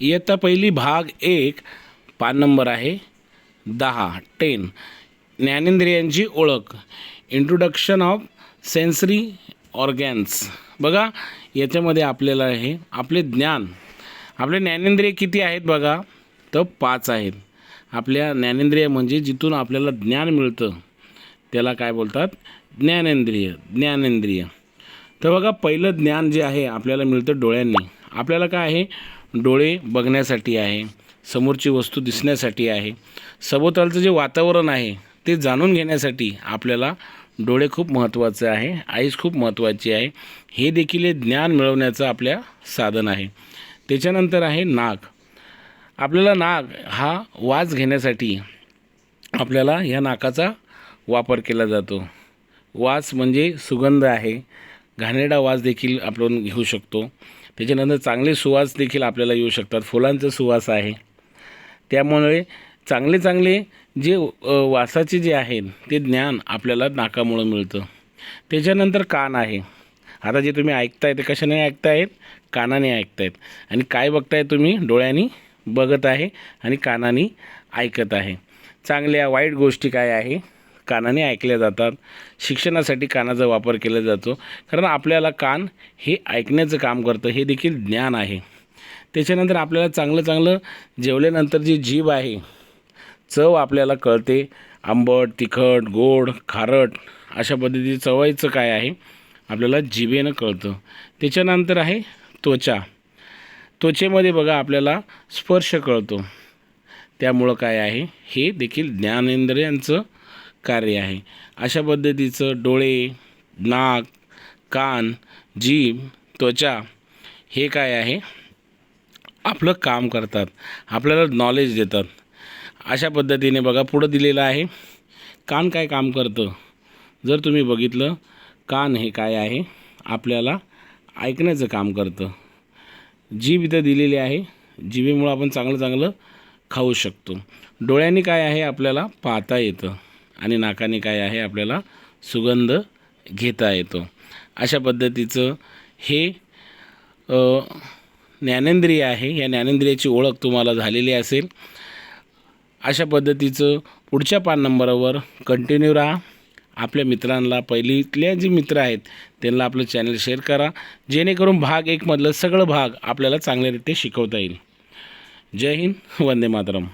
इयत्ता पहिली भाग एक पान नंबर आहे दहा टेन ज्ञानेंद्रियांची ओळख. इंट्रोडक्शन ऑफ सेन्सरी ऑर्गॅन्स बघा याच्यामध्ये आपल्याला आहे आपले ज्ञान. आपले ज्ञानेंद्रिय किती आहेत बघा? तर पाच आहेत. आपल्या ज्ञानेंद्रिय म्हणजे जिथून आपल्याला ज्ञान मिळतं. त्याला काय बोलतात? ज्ञानेंद्रिय ज्ञानेंद्रिय. तर बघा पहिलं ज्ञान जे आहे आपल्याला मिळतं डोळ्यांनी. आपल्याला काय आहे? डोळे बघण्यासाठी आहे समोरची वस्तू दिसण्यासाठी आहे. सभोवतालचं जे वातावरण आहे ते जाणून घेण्यासाठी आपल्याला डोळे खूप महत्त्वाचे आहे आईस खूप महत्त्वाची आहे. हे देखील हे ज्ञान मिळवण्याचं आपल्या साधन आहे. त्याच्यानंतर आहे नाक. आपल्याला नाक हा वास घेण्यासाठी आपल्याला ह्या नाकाचा वापर केला जातो. वास म्हणजे सुगंध आहे. घाणेरडा वास देखील आपण घेऊ शकतो. त्याच्यानंतर चांगले सुवास देखील आपल्याला येऊ शकतात. फुलांचा सुवास आहे. त्यामुळे चांगले चांगले जे वासाचे जे आहेत ते ज्ञान आपल्याला नाकामुळं मिळतं. त्याच्यानंतर कान आहे. आता जे तुम्ही ऐकताय ते कशाने ऐकतायत? कानाने ऐकतायत. आणि काय बघताय तुम्ही? डोळ्यांनी बघत आहे आणि कानाने ऐकत आहे. चांगल्या वाईट गोष्टी काय आहे? कानाने ऐकल्या जातात. शिक्षणासाठी कानाचा वापर केला जातो. कारण आपल्याला कान हे ऐकण्याचं काम करतं हे देखील ज्ञान आहे. त्याच्यानंतर आपल्याला चांगलं चांगलं जेवल्यानंतर जी जीभ आहे चव आपल्याला कळते. आंबट तिखट गोड खारट अशा पद्धतीची चवायचं काय आहे आपल्याला जिभेनं कळतं. त्याच्यानंतर आहे त्वचा. त्वचेमध्ये बघा आपल्याला स्पर्श कळतो. त्यामुळं काय आहे हे देखील ज्ञानेंद्रियांचं कार्य आहे. अशा पद्धतीचं डोळे नाक कान जीभ त्वचा हे काय आहे? आपलं काम करतात. आपल्याला नॉलेज देतात. अशा पद्धतीने बघा पुढं दिलेलं आहे. कान काय काम करतं? जर तुम्ही बघितलं कान हे काय आहे? आपल्याला ऐकण्याचं काम करतं. जीभ इथं दिलेली आहे. जिभेमुळं आपण चांगलं चांगलं खाऊ शकतो. डोळ्यांनी काय आहे? आपल्याला पाहता येतं. आणि नाकाने काय आहे आपल्याला सुगंध घेता येतो. अशा पद्धतीचं हे ज्ञानेंद्रिय आहे. या ज्ञानेंद्रियाची ओळख तुम्हाला झालेली असेल. अशा पद्धतीचं पुढच्या पान नंबरवर कंटिन्यू राहा. आपल्या मित्रांना पहिलीतल्या जे मित्र आहेत त्यांना आपलं चॅनल शेअर करा. जेणेकरून भाग एकमधलं सगळं भाग आपल्याला चांगल्यारीत्या शिकवता येईल. जय हिंद वंदे मातरम.